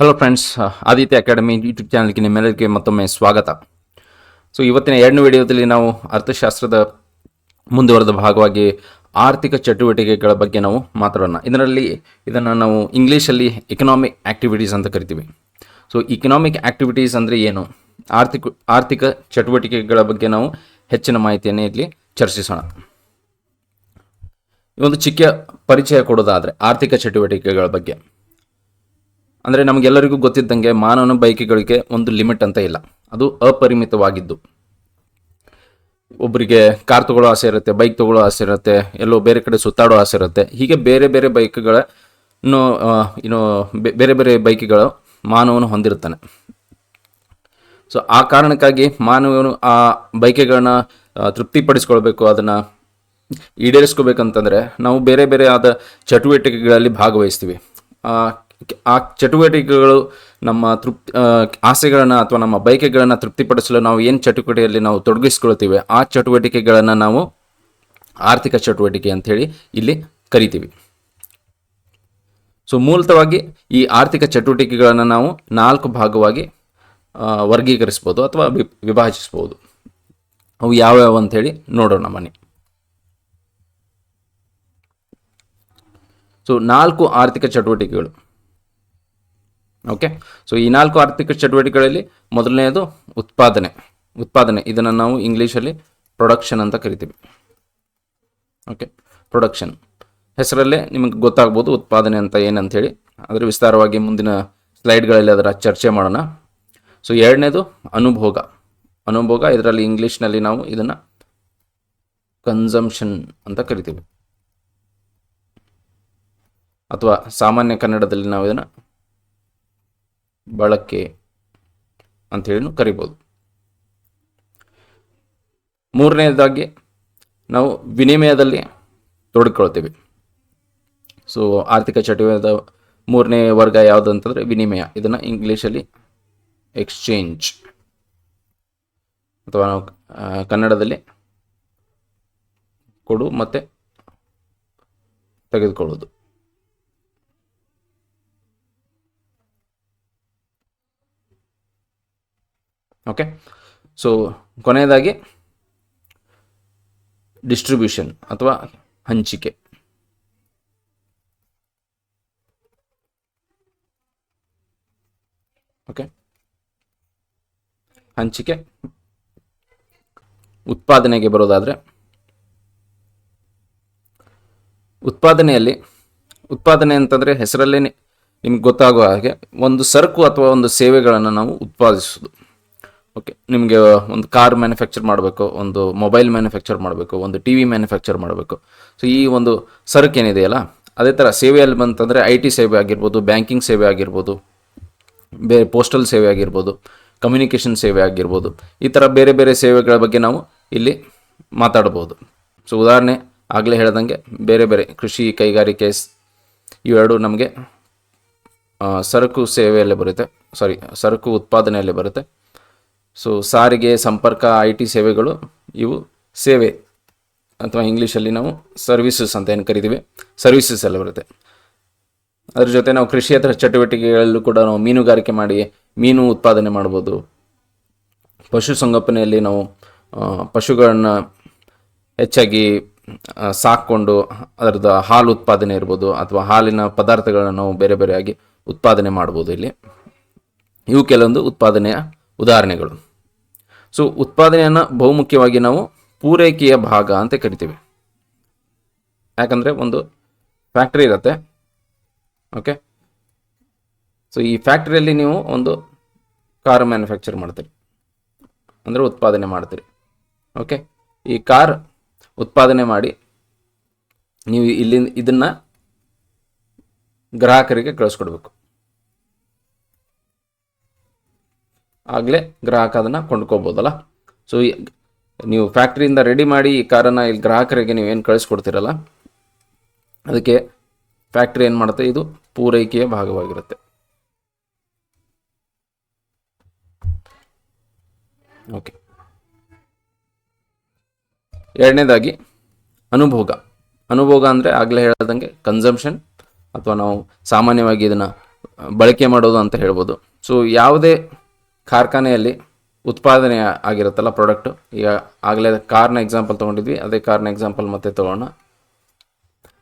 Hello friends Aditya academy YouTube ಚಾನಲ್ಗೆ ನಿಮ್ಮೆಲ್ಲರಿಗೆ ಮತ್ತೊಮ್ಮೆ ಸ್ವಾಗತ. ಸೊ ಇವತ್ತಿನ ಎರಡನೇ ವಿಡಿಯೋದಲ್ಲಿ ನಾವು ಅರ್ಥಶಾಸ್ತ್ರದ ಮುಂದುವರೆದ ಭಾಗವಾಗಿ ಆರ್ಥಿಕ ಚಟುವಟಿಕೆಗಳ ಬಗ್ಗೆ ನಾವು ಮಾತಾಡೋಣ. ಇದರಲ್ಲಿ ಇದನ್ನು ನಾವು ಇಂಗ್ಲೀಷಲ್ಲಿ ಎಕನಾಮಿಕ್ ಆ್ಯಕ್ಟಿವಿಟೀಸ್ ಅಂತ ಕರಿತೀವಿ. ಸೊ ಇಕನಾಮಿಕ್ ಆ್ಯಕ್ಟಿವಿಟೀಸ್ ಅಂದರೆ ಏನು? ಆರ್ಥಿಕ ಆರ್ಥಿಕ ಚಟುವಟಿಕೆಗಳ ಬಗ್ಗೆ ನಾವು ಹೆಚ್ಚಿನ ಮಾಹಿತಿಯನ್ನು ಇಲ್ಲಿ ಚರ್ಚಿಸೋಣ. ಒಂದು ಚಿಕ್ಕ ಪರಿಚಯ ಕೊಡೋದಾದರೆ ಆರ್ಥಿಕ ಚಟುವಟಿಕೆಗಳ ಬಗ್ಗೆ. ಅಂದರೆ ನಮಗೆಲ್ಲರಿಗೂ ಗೊತ್ತಿದ್ದಂಗೆ ಮಾನವನ ಬಯಕೆಗಳಿಗೆ ಒಂದು ಲಿಮಿಟ್ ಅಂತ ಇಲ್ಲ. ಅದು ಅಪರಿಮಿತವಾಗಿದ್ದು. ಒಬ್ಬರಿಗೆ ಕಾರ್ ತಗೊಳ್ಳೋ ಆಸೆ ಇರುತ್ತೆ, ಬೈಕ್ ತಗೊಳ್ಳೋ ಆಸೆ ಇರುತ್ತೆ, ಎಲ್ಲೋ ಬೇರೆ ಕಡೆ ಸುತ್ತಾಡೋ ಆಸೆ ಇರುತ್ತೆ, ಹೀಗೆ ಬೇರೆ ಬೇರೆ ಬೈಕ್ಗಳ ಇನ್ನು ಬೇರೆ ಬೇರೆ ಬೈಕ್ಗಳು ಮಾನವನು ಹೊಂದಿರ್ತಾನೆ. ಸೊ ಆ ಕಾರಣಕ್ಕಾಗಿ ಮಾನವನು ಆ ಬೈಕ್ಗಳನ್ನ ತೃಪ್ತಿಪಡಿಸ್ಕೊಳ್ಬೇಕು, ಅದನ್ನು ಈಡೇರಿಸ್ಕೋಬೇಕಂತಂದರೆ ನಾವು ಬೇರೆ ಬೇರೆ ಆದ ಚಟುವಟಿಕೆಗಳಲ್ಲಿ ಭಾಗವಹಿಸ್ತೀವಿ. ಆ, ಚಟುವಟಿಕೆಗಳು ನಮ್ಮ ತೃಪ್ತಿ ಆಸೆಗಳನ್ನು ಅಥವಾ ನಮ್ಮ ಬಯಕೆಗಳನ್ನು ತೃಪ್ತಿಪಡಿಸಲು ನಾವು ಏನು ಚಟುವಟಿಕೆಯಲ್ಲಿ ನಾವು ತೊಡಗಿಸ್ಕೊಳ್ತೀವಿ ಆ ಚಟುವಟಿಕೆಗಳನ್ನು ನಾವು ಆರ್ಥಿಕ ಚಟುವಟಿಕೆ ಅಂಥೇಳಿ ಇಲ್ಲಿ ಕರಿತೀವಿ. ಸೊ ಮೂಲತವಾಗಿ ಈ ಆರ್ಥಿಕ ಚಟುವಟಿಕೆಗಳನ್ನು ನಾವು ನಾಲ್ಕು ಭಾಗವಾಗಿ ವರ್ಗೀಕರಿಸ್ಬೋದು ಅಥವಾ ವಿಭಜಿಸ್ಬೋದು. ಅವು ಯಾವ್ಯಾವ ಅಂಥೇಳಿ ನೋಡೋಣ ಬನ್ನಿ ಸೊ ನಾಲ್ಕು ಆರ್ಥಿಕ ಚಟುವಟಿಕೆಗಳು. ಓಕೆ ಸೊ ಈ ನಾಲ್ಕು ಆರ್ಥಿಕ ಚಟುವಟಿಕೆಗಳಲ್ಲಿ ಮೊದಲನೆಯದು ಉತ್ಪಾದನೆ. ಉತ್ಪಾದನೆ. ಇದನ್ನು ನಾವು ಇಂಗ್ಲೀಷಲ್ಲಿ ಪ್ರೊಡಕ್ಷನ್ ಅಂತ ಕರಿತೀವಿ. ಓಕೆ ಪ್ರೊಡಕ್ಷನ್ ಹೆಸರಲ್ಲೇ ನಿಮಗೆ ಗೊತ್ತಾಗ್ಬೋದು ಉತ್ಪಾದನೆ ಅಂತ ಏನಂಥೇಳಿ ಅದರ ವಿಸ್ತಾರವಾಗಿ ಮುಂದಿನ ಸ್ಲೈಡ್ಗಳಲ್ಲಿ ಅದರ ಚರ್ಚೆ ಮಾಡೋಣ. ಸೊ ಎರಡನೇದು ಅನುಭೋಗ. ಅನುಭೋಗ, ಇದರಲ್ಲಿ ಇಂಗ್ಲೀಷ್ನಲ್ಲಿ ನಾವು ಇದನ್ನು ಕನ್ಸಂಪ್ಷನ್ ಅಂತ ಕರಿತೀವಿ. ಅಥವಾ ಸಾಮಾನ್ಯ ಕನ್ನಡದಲ್ಲಿ ನಾವು ಇದನ್ನು ಬಳಕೆ ಅಂಥೇಳಿ ಕರಿಬೋದು. ಮೂರನೇದಾಗಿ ನಾವು ವಿನಿಮಯದಲ್ಲಿ ತೊಡಗಿಕೊಳ್ತೀವಿ ಸೊ ಆರ್ಥಿಕ ಚಟುವಟಿಕೆ ಮೂರನೇ ವರ್ಗ ಯಾವುದು ಅಂತಂದರೆ ವಿನಿಮಯ. ಇದನ್ನು ಇಂಗ್ಲೀಷಲ್ಲಿ ಎಕ್ಸ್ಚೇಂಜ್ ಅಥವಾ ನಾವು ಕನ್ನಡದಲ್ಲಿ ಕೊಡು ಮತ್ತು ತೆಗೆದುಕೊಳ್ಳೋದು. ಓಕೆ ಸೊ ಕೊನೆಯದಾಗಿ ಡಿಸ್ಟ್ರಿಬ್ಯೂಷನ್ ಅಥವಾ ಹಂಚಿಕೆ. ಓಕೆ ಹಂಚಿಕೆ. ಉತ್ಪಾದನೆಗೆ ಬರೋದಾದರೆ, ಉತ್ಪಾದನೆಯಲ್ಲಿ, ಉತ್ಪಾದನೆ ಅಂತಂದರೆ ಹೆಸರಲ್ಲೇ ನಿಮ್ಗೆ ಗೊತ್ತಾಗುವ ಹಾಗೆ ಒಂದು ಸರಕು ಅಥವಾ ಒಂದು ಸೇವೆಗಳನ್ನು ನಾವು ಉತ್ಪಾದಿಸೋದು ಓಕೆ ನಿಮಗೆ ಒಂದು ಕಾರ್ ಮ್ಯಾನುಫ್ಯಾಕ್ಚರ್ ಮಾಡಬೇಕು, ಒಂದು ಮೊಬೈಲ್ ಮ್ಯಾನುಫ್ಯಾಕ್ಚರ್ ಮಾಡಬೇಕು, ಒಂದು ಟಿ ವಿ ಮ್ಯಾನುಫ್ಯಾಕ್ಚರ್ ಮಾಡಬೇಕು. ಸೊ ಈ ಒಂದು ಸರಕು ಏನಿದೆಯಲ್ಲ, ಅದೇ ಥರ ಸೇವೆಯಲ್ಲಿ ಬಂತಂದರೆ ಐ ಟಿ ಸೇವೆ ಆಗಿರ್ಬೋದು ಬ್ಯಾಂಕಿಂಗ್ ಸೇವೆ ಆಗಿರ್ಬೋದು, ಬೇರೆ ಪೋಸ್ಟಲ್ ಸೇವೆ ಆಗಿರ್ಬೋದು ಕಮ್ಯುನಿಕೇಷನ್ ಸೇವೆ ಆಗಿರ್ಬೋದು, ಈ ಥರ ಬೇರೆ ಬೇರೆ ಸೇವೆಗಳ ಬಗ್ಗೆ ನಾವು ಇಲ್ಲಿ ಮಾತಾಡ್ಬೋದು. ಸೊ ಉದಾಹರಣೆ ಆಗಲೇ ಹೇಳ್ದಂಗೆ ಬೇರೆ ಬೇರೆ ಕೃಷಿ ಕೈಗಾರಿಕೆ ಇವೆರಡು ನಮಗೆ ಸರಕು ಸೇವೆಯಲ್ಲೇ ಬರುತ್ತೆ. ಸಾರಿ ಸರಕು ಉತ್ಪಾದನೆಯಲ್ಲೇ ಬರುತ್ತೆ. ಸೊ ಸಾರಿಗೆ ಸಂಪರ್ಕ ಐ ಟಿ ಸೇವೆಗಳು ಇವು ಸೇವೆ ಅಥವಾ ಇಂಗ್ಲೀಷಲ್ಲಿ ನಾವು ಸರ್ವಿಸಸ್ ಅಂತ ಏನು ಕರಿತೀವಿ. ಸರ್ವಿಸಸ್ ಎಲ್ಲ ಬರುತ್ತೆ. ಅದ್ರ ಜೊತೆ ನಾವು ಕೃಷಿಯೇತರ ಚಟುವಟಿಕೆಗಳಲ್ಲೂ ಕೂಡ ನಾವು ಮೀನುಗಾರಿಕೆ ಮಾಡಿ ಮೀನು ಉತ್ಪಾದನೆ ಮಾಡ್ಬೋದು. ಪಶುಸಂಗೋಪನೆಯಲ್ಲಿ ನಾವು ಪಶುಗಳನ್ನು ಹೆಚ್ಚಾಗಿ ಸಾಕ್ಕೊಂಡು ಅದರದ್ದು ಹಾಲು ಉತ್ಪಾದನೆ ಇರ್ಬೋದು ಅಥವಾ ಹಾಲಿನ ಪದಾರ್ಥಗಳನ್ನು ನಾವು ಬೇರೆ ಬೇರೆಯಾಗಿ ಉತ್ಪಾದನೆ ಮಾಡ್ಬೋದು ಇಲ್ಲಿ. ಇವು ಕೆಲವೊಂದು ಉತ್ಪಾದನೆಯ ಉದಾಹರಣೆಗಳು. ಸೊ ಉತ್ಪಾದನೆಯನ್ನು ಬಹುಮುಖ್ಯವಾಗಿ ನಾವು ಪೂರೈಕೆಯ ಭಾಗ ಅಂತ ಕರಿತೀವಿ. ಯಾಕಂದರೆ ಒಂದು ಫ್ಯಾಕ್ಟ್ರಿ ಇರುತ್ತೆ. ಓಕೆ ಸೊ ಈ ಫ್ಯಾಕ್ಟ್ರಿಯಲ್ಲಿ ನೀವು ಒಂದು ಕಾರ್ ಮ್ಯಾನುಫ್ಯಾಕ್ಚರ್ ಮಾಡ್ತೀರಿ. ಅಂದರೆ ಉತ್ಪಾದನೆ ಮಾಡ್ತೀರಿ. ಓಕೆ ಈ ಕಾರ್ ಉತ್ಪಾದನೆ ಮಾಡಿ ನೀವು ಇಲ್ಲಿ ಇದನ್ನು ಗ್ರಾಹಕರಿಗೆ ಕಳಿಸ್ಕೊಡ್ಬೇಕು. ಆಗಲೇ ಗ್ರಾಹಕ ಅದನ್ನು ಕೊಂಡ್ಕೋಬೋದಲ್ಲ? ಸೊ ನೀವು ಫ್ಯಾಕ್ಟ್ರಿಯಿಂದ ರೆಡಿ ಮಾಡಿ ಈ ಕಾರನ್ನು ಇಲ್ಲಿ ಗ್ರಾಹಕರಿಗೆ ನೀವು ಏನು ಕಳಿಸ್ಕೊಡ್ತೀರಲ್ಲ? ಅದಕ್ಕೆ ಫ್ಯಾಕ್ಟ್ರಿ ಏನು ಮಾಡುತ್ತೆ? ಇದು ಪೂರೈಕೆಯ ಭಾಗವಾಗಿರುತ್ತೆ. ಓಕೆ ಎರಡನೇದಾಗಿ ಅನುಭೋಗ. ಅನುಭೋಗ ಅಂದರೆ ಆಗಲೇ ಹೇಳ್ದಂಗೆ ಕನ್ಸಂಪ್ಷನ್ ಅಥವಾ ನಾವು ಸಾಮಾನ್ಯವಾಗಿ ಇದನ್ನು ಬಳಕೆ ಮಾಡೋದು ಅಂತ ಹೇಳ್ಬೋದು. ಸೊ ಯಾವುದೇ ಕಾರ್ಖಾನೆಯಲ್ಲಿ ಉತ್ಪಾದನೆ ಆಗಿರುತ್ತಲ್ಲ ಪ್ರಾಡಕ್ಟು ಈಗ ಆಗಲೇ ಕಾರ್ನ ಎಕ್ಸಾಂಪಲ್ ತೊಗೊಂಡಿದ್ವಿ, ಅದೇ ಕಾರ್ನ ಎಕ್ಸಾಂಪಲ್ ಮತ್ತೆ ತೊಗೋಣ.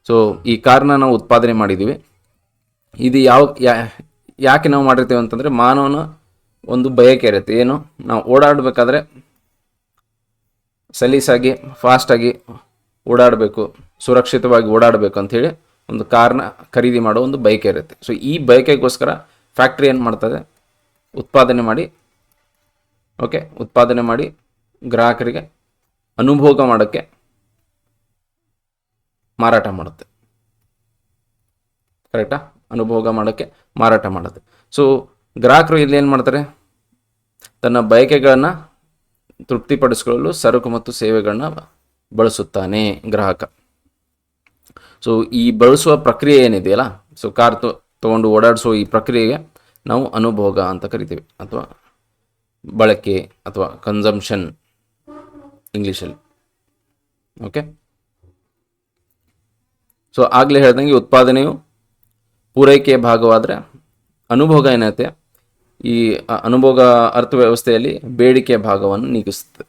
ಸೊ ಈ ಕಾರ್ನ ನಾವು ಉತ್ಪಾದನೆ ಮಾಡಿದ್ದೀವಿ ಇದು ಯಾವ ಯಾಕೆ ನಾವು ಮಾಡಿರ್ತೀವಿ ಅಂತಂದರೆ ಮಾನವನ ಒಂದು ಬಯಕೆ ಇರುತ್ತೆ. ಏನು? ನಾವು ಓಡಾಡಬೇಕಾದ್ರೆ ಸಲೀಸಾಗಿ, ಫಾಸ್ಟಾಗಿ ಓಡಾಡಬೇಕು, ಸುರಕ್ಷಿತವಾಗಿ ಓಡಾಡಬೇಕು ಅಂಥೇಳಿ ಒಂದು ಕಾರ್ನ ಖರೀದಿ ಮಾಡೋ ಒಂದು ಬಯಕೆ ಇರುತ್ತೆ. ಸೊ ಈ ಬಯಕೆಗೋಸ್ಕರ ಫ್ಯಾಕ್ಟ್ರಿ ಏನು ಮಾಡ್ತದೆ? ಉತ್ಪಾದನೆ ಮಾಡಿ, ಓಕೆ, ಉತ್ಪಾದನೆ ಮಾಡಿ ಗ್ರಾಹಕರಿಗೆ ಅನುಭೋಗ ಮಾಡೋಕ್ಕೆ ಮಾರಾಟ ಮಾಡುತ್ತೆ. ಕರೆಕ್ಟಾ? ಅನುಭೋಗ ಮಾಡೋಕ್ಕೆ ಮಾರಾಟ ಮಾಡುತ್ತೆ. ಸೊ ಗ್ರಾಹಕರು ಇಲ್ಲಿ ಏನು ಮಾಡ್ತಾರೆ? ತನ್ನ ಬಯಕೆಗಳನ್ನು ತೃಪ್ತಿಪಡಿಸಿಕೊಳ್ಳಲು ಸರಕು ಮತ್ತು ಸೇವೆಗಳನ್ನ ಬಳಸುತ್ತಾನೆ ಗ್ರಾಹಕ. ಸೊ ಈ ಬಳಸುವ ಪ್ರಕ್ರಿಯೆ ಏನಿದೆಯಲ್ಲ? ಸೊ ಕಾರ್ ತೊಗೊಂಡು ಓಡಾಡಿಸುವ ಈ ಪ್ರಕ್ರಿಯೆಗೆ ನಾವು ಅನುಭೋಗ ಅಂತ ಕರಿತೀವಿ, ಅಥವಾ ಬಳಕೆ, ಅಥವಾ ಕನ್ಸಂಪ್ಷನ್ ಇಂಗ್ಲೀಷಲ್ಲಿ ಓಕೆ ಸೊ ಆಗಲೇ ಹೇಳ್ದಂಗೆ ಉತ್ಪಾದನೆಯು ಪೂರೈಕೆಯ ಭಾಗವಾದರೆ ಅನುಭೋಗ ಏನೈತೆ? ಈ ಅನುಭೋಗ ಅರ್ಥವ್ಯವಸ್ಥೆಯಲ್ಲಿ ಬೇಡಿಕೆಯ ಭಾಗವನ್ನು ನೀಗಿಸುತ್ತೆ.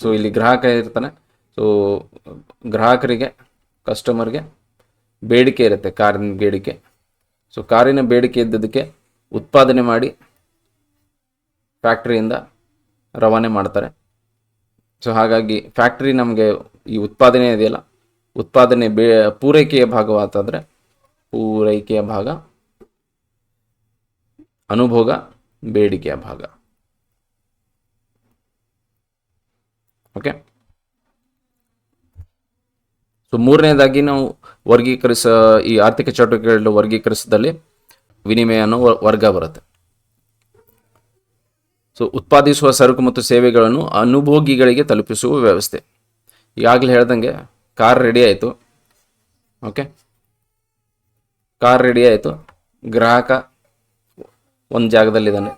ಸೊ ಇಲ್ಲಿ ಗ್ರಾಹಕ ಇರ್ತಾನೆ. ಸೊ ಗ್ರಾಹಕರಿಗೆ ಕಸ್ಟಮರ್ಗೆ ಬೇಡಿಕೆ ಇರುತ್ತೆ, ಕಾರಿನ ಬೇಡಿಕೆ. ಸೊ ಕಾರಿನ ಬೇಡಿಕೆ ಇದ್ದದಕ್ಕೆ ಉತ್ಪಾದನೆ ಮಾಡಿ ಫ್ಯಾಕ್ಟ್ರಿಯಿಂದ ರವಾನೆ ಮಾಡ್ತಾರೆ. ಸೊ ಹಾಗಾಗಿ ಫ್ಯಾಕ್ಟ್ರಿ ನಮಗೆ ಈ ಉತ್ಪಾದನೆ ಇದೆಯಲ್ಲ, ಉತ್ಪಾದನೆ ಬೇ, ಪೂರೈಕೆಯ ಭಾಗವಾತಂದರೆ ಪೂರೈಕೆಯ ಭಾಗ, ಅನುಭೋಗ, ಬೇಡಿಕೆಯ ಭಾಗ. ಓಕೆ ಸೊ ಮೂರನೇದಾಗಿ ನಾವು ವರ್ಗೀಕರಿಸ, ಈ ಆರ್ಥಿಕ ಚಟುವಟಿಕೆಗಳ ವರ್ಗೀಕರಿಸಿದಲ್ಲಿ ವಿನಿಮಯ ಅನ್ನೋ ವರ್ಗ ಬರುತ್ತೆ. ಸೊ ಉತ್ಪಾದಿಸುವ ಸರಕು ಮತ್ತು ಸೇವೆಗಳನ್ನು ಅನುಭೋಗಿಗಳಿಗೆ ತಲುಪಿಸುವ ವ್ಯವಸ್ಥೆ. ಈಗಾಗಲೇ ಹೇಳ್ದಂಗೆ ಕಾರ್ ರೆಡಿ ಆಯಿತು. ಓಕೆ ಕಾರ್ ರೆಡಿ ಆಯಿತು. ಗ್ರಾಹಕ ಒಂದು ಜಾಗದಲ್ಲಿದ್ದಾನೆ.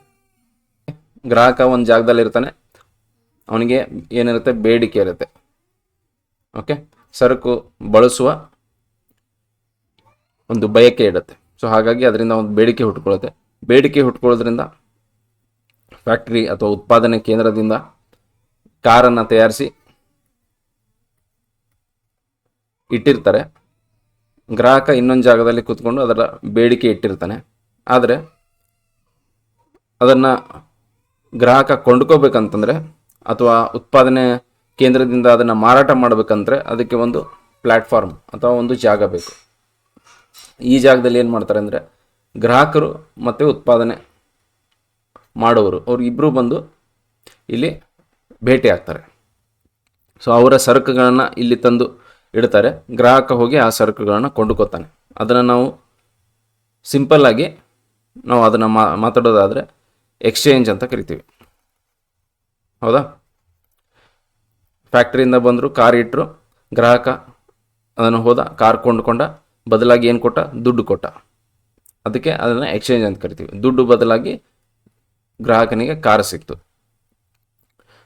ಗ್ರಾಹಕ ಒಂದು ಜಾಗದಲ್ಲಿ ಇರ್ತಾನೆ ಅವನಿಗೆ ಏನಿರುತ್ತೆ? ಬೇಡಿಕೆ ಇರುತ್ತೆ. ಓಕೆ ಸರಕು ಬಳಸುವ ಒಂದು ಬಯಕೆ ಇಡುತ್ತೆ ಸೊ ಹಾಗಾಗಿ ಅದರಿಂದ ಒಂದು ಬೇಡಿಕೆ ಹುಟ್ಕೊಳ್ಳುತ್ತೆ ಬೇಡಿಕೆ ಹುಟ್ಕೊಳ್ಳೋದ್ರಿಂದ ಫ್ಯಾಕ್ಟ್ರಿ ಅಥವಾ ಉತ್ಪಾದನೆ ಕೇಂದ್ರದಿಂದ ಕಾರನ್ನು ತಯಾರಿಸಿ ಇಟ್ಟಿರ್ತಾರೆ. ಗ್ರಾಹಕ ಇನ್ನೊಂದು ಜಾಗದಲ್ಲಿ ಕೂತ್ಕೊಂಡು ಅದರ ಬೇಡಿಕೆ ಇಟ್ಟಿರ್ತಾನೆ. ಆದರೆ ಅದನ್ನು ಗ್ರಾಹಕ ಕೊಂಡ್ಕೋಬೇಕಂತಂದರೆ ಅಥವಾ ಉತ್ಪಾದನೆ ಕೇಂದ್ರದಿಂದ ಅದನ್ನು ಮಾರಾಟ ಮಾಡಬೇಕಂದ್ರೆ ಅದಕ್ಕೆ ಒಂದು ಪ್ಲ್ಯಾಟ್ಫಾರ್ಮ್ ಅಥವಾ ಒಂದು ಜಾಗ ಬೇಕು. ಈ ಜಾಗದಲ್ಲಿ ಏನು ಮಾಡ್ತಾರೆ ಅಂದರೆ ಗ್ರಾಹಕರು ಮತ್ತು ಉತ್ಪಾದನೆ ಮಾಡುವರು ಅವ್ರು ಇಬ್ಬರು ಬಂದು ಇಲ್ಲಿ ಭೇಟಿ ಆಗ್ತಾರೆ. ಸೊ ಅವರ ಸರಕುಗಳನ್ನು ಇಲ್ಲಿ ತಂದು ಇಡ್ತಾರೆ. ಗ್ರಾಹಕ ಹೋಗಿ ಆ ಸರಕುಗಳನ್ನು ಕೊಂಡುಕೊತಾನೆ ಅದನ್ನು ನಾವು ಸಿಂಪಲ್ಲಾಗಿ ನಾವು ಅದನ್ನು ಮಾತಾಡೋದಾದರೆ ಎಕ್ಸ್ಚೇಂಜ್ ಅಂತ ಕರಿತೀವಿ. ಹೌದಾ? ಫ್ಯಾಕ್ಟ್ರಿಯಿಂದ ಬಂದರು ಕಾರ್ ಇಟ್ಟರು ಗ್ರಾಹಕ ಅದನ್ನು ಹೋದ ಕಾರ್ ಕೊಂಡುಕೊಂಡ, ಬದಲಾಗಿ ಏನು ಕೊಟ್ಟ? ದುಡ್ಡು ಕೊಟ್ಟ. ಅದಕ್ಕೆ ಅದನ್ನು ಎಕ್ಸ್ಚೇಂಜ್ ಅಂತ ಕರಿತೀವಿ. ದುಡ್ಡು ಬದಲಾಗಿ ಗ್ರಾಹಕನಿಗೆ ಕಾರ್ ಸಿಕ್ತು.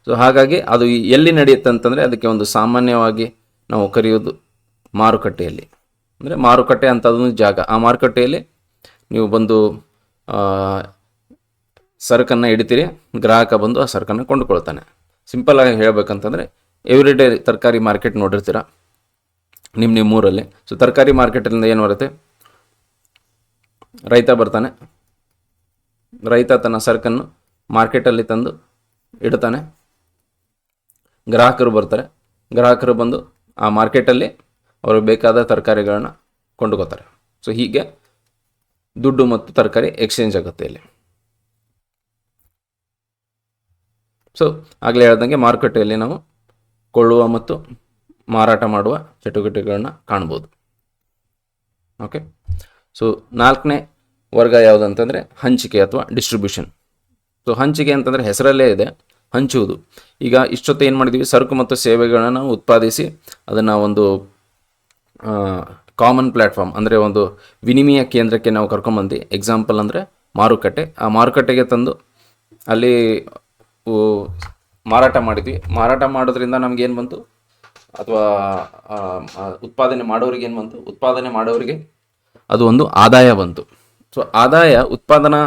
ಸೊ ಹಾಗಾಗಿ ಅದು ಎಲ್ಲಿ ನಡೆಯುತ್ತೆ ಅಂತಂದರೆ ಅದಕ್ಕೆ ಒಂದು ಸಾಮಾನ್ಯವಾಗಿ ನಾವು ಕರೆಯೋದು ಮಾರುಕಟ್ಟೆಯಲ್ಲಿ. ಅಂದರೆ ಮಾರುಕಟ್ಟೆ ಅಂತ ಅದೊಂದು ಜಾಗ. ಆ ಮಾರುಕಟ್ಟೆಯಲ್ಲಿ ನೀವು ಬಂದು ಸರಕನ್ನು ಹಿಡಿತೀರಿ, ಗ್ರಾಹಕ ಬಂದು ಆ ಸರಕನ್ನು ಕೊಂಡುಕೊಳ್ತಾನೆ. ಸಿಂಪಲ್ಲಾಗಿ ಹೇಳ್ಬೇಕಂತಂದರೆ ಎವ್ರಿ ಡೇ ತರಕಾರಿ ಮಾರ್ಕೆಟ್ ನೋಡಿರ್ತೀರಾ? ನಿಮ್ಮ ನಿಮ್ಮ ಊರಲ್ಲಿ ಸೊ ತರಕಾರಿ ಮಾರ್ಕೆಟಿಂದ ಏನು ಬರುತ್ತೆ? ರೈತ ಬರ್ತಾನೆ. ರೈತ ತನ್ನ ಸರಕನ್ನು ಮಾರ್ಕೆಟಲ್ಲಿ ತಂದು ಇಡ್ತಾನೆ. ಗ್ರಾಹಕರು ಬರ್ತಾರೆ. ಗ್ರಾಹಕರು ಬಂದು ಆ ಮಾರ್ಕೆಟಲ್ಲಿ ಅವ್ರಿಗೆ ಬೇಕಾದ ತರಕಾರಿಗಳನ್ನ ಕೊಂಡುಕೋತಾರೆ. ಸೊ ಹೀಗೆ ದುಡ್ಡು ಮತ್ತು ತರಕಾರಿ ಎಕ್ಸ್ಚೇಂಜ್ ಆಗುತ್ತೆ ಇಲ್ಲಿ. ಸೊ ಆಗಲೇ ಹೇಳ್ದಂಗೆ ಮಾರುಕಟ್ಟೆಯಲ್ಲಿ ನಾವು ಕೊಳ್ಳುವ ಮತ್ತು ಮಾರಾಟ ಮಾಡುವ ಚಟುವಟಿಕೆಗಳನ್ನ ಕಾಣ್ಬೋದು. ಓಕೆ ಸೊ ನಾಲ್ಕನೇ ವರ್ಗ ಯಾವುದು ಅಂತಂದರೆ ಹಂಚಿಕೆ ಅಥವಾ ಡಿಸ್ಟ್ರಿಬ್ಯೂಷನ್ ಸೊ ಹಂಚಿಕೆ ಅಂತಂದರೆ ಹೆಸರಲ್ಲೇ ಇದೆ, ಹಂಚುವುದು. ಈಗ ಇಷ್ಟೊತ್ತು ಏನು ಮಾಡಿದೀವಿ? ಸರಕು ಮತ್ತು ಸೇವೆಗಳನ್ನು ಉತ್ಪಾದಿಸಿ ಅದನ್ನು ಒಂದು ಕಾಮನ್ ಪ್ಲ್ಯಾಟ್ಫಾರ್ಮ್ ಅಂದರೆ ಒಂದು ವಿನಿಮಯ ಕೇಂದ್ರಕ್ಕೆ ನಾವು ಕರ್ಕೊಂಬಂದು ಎಕ್ಸಾಂಪಲ್ ಅಂದರೆ ಮಾರುಕಟ್ಟೆ. ಆ ಮಾರುಕಟ್ಟೆಗೆ ತಂದು ಅಲ್ಲಿ ಮಾರಾಟ ಮಾಡಿದ್ವಿ. ಮಾರಾಟ ಮಾಡೋದ್ರಿಂದ ನಮಗೇನು ಬಂತು? ಅಥವಾ ಉತ್ಪಾದನೆ ಮಾಡೋರಿಗೆ ಏನು ಬಂತು? ಉತ್ಪಾದನೆ ಮಾಡೋರಿಗೆ ಅದು ಒಂದು ಆದಾಯ ಬಂತು. ಸೊ ಆದಾಯ ಉತ್ಪಾದನಾ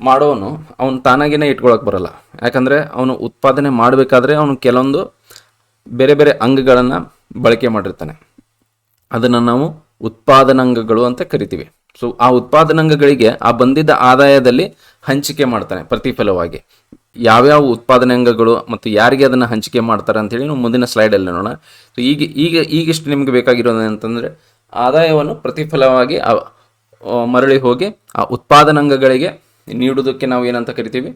ಮಾಡೋನು ಅವನು ತಾನಾಗೇನೆ ಇಟ್ಕೊಳಕ್ ಬರಲ್ಲ. ಯಾಕಂದರೆ ಅವನು ಉತ್ಪಾದನೆ ಮಾಡಬೇಕಾದ್ರೆ ಅವನು ಕೆಲವೊಂದು ಬೇರೆ ಬೇರೆ ಅಂಗಗಳನ್ನು ಬಳಕೆ ಮಾಡಿರ್ತಾನೆ. ಅದನ್ನು ನಾವು ಉತ್ಪಾದನಾಂಗಗಳು ಅಂತ ಕರಿತೀವಿ. ಸೊ ಆ ಉತ್ಪಾದನಾಂಗಗಳಿಗೆ ಆ ಬಂದಿದ್ದ ಆದಾಯದಲ್ಲಿ ಹಂಚಿಕೆ ಮಾಡ್ತಾನೆ ಪ್ರತಿಫಲವಾಗಿ. ಯಾವ್ಯಾವ ಉತ್ಪಾದನೆ ಅಂಗಗಳು ಮತ್ತು ಯಾರಿಗೆ ಅದನ್ನು ಹಂಚಿಕೆ ಮಾಡ್ತಾರೆ ಅಂತ ಹೇಳಿ ನಾವು ಮುಂದಿನ ಸ್ಲೈಡಲ್ಲಿ ನೋಡೋಣ. ಸೊ ಈಗ ಈಗ, ಈಗಿಷ್ಟು ನಿಮಗೆ ಬೇಕಾಗಿರೋದು ಅಂತಂದರೆ ಆದಾಯವನ್ನು ಪ್ರತಿಫಲವಾಗಿ ಮರಳಿ ಹೋಗಿ ಆ ಉತ್ಪಾದನಾಂಗಗಳಿಗೆ ನೀಡುವುದಕ್ಕೆ ನಾವು ಏನಂತ ಕರಿತೀವಿ?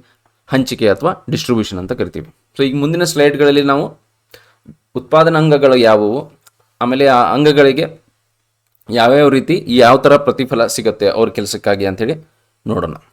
ಹಂಚಿಕೆ ಅಥವಾ ಡಿಸ್ಟ್ರಿಬ್ಯೂಷನ್ ಅಂತ ಕರಿತೀವಿ. ಸೊ ಈಗ ಮುಂದಿನ ಸ್ಲೈಡ್ಗಳಲ್ಲಿ ನಾವು ಉತ್ಪಾದನಾಂಗಗಳು ಯಾವುವು? ಆಮೇಲೆ ಆ ಅಂಗಗಳಿಗೆ ಯಾವ್ಯಾವ ರೀತಿ, ಯಾವ ಥರ ಪ್ರತಿಫಲ ಸಿಗುತ್ತೆ ಅವ್ರ ಕೆಲಸಕ್ಕಾಗಿ ಅಂಥೇಳಿ ನೋಡೋಣ.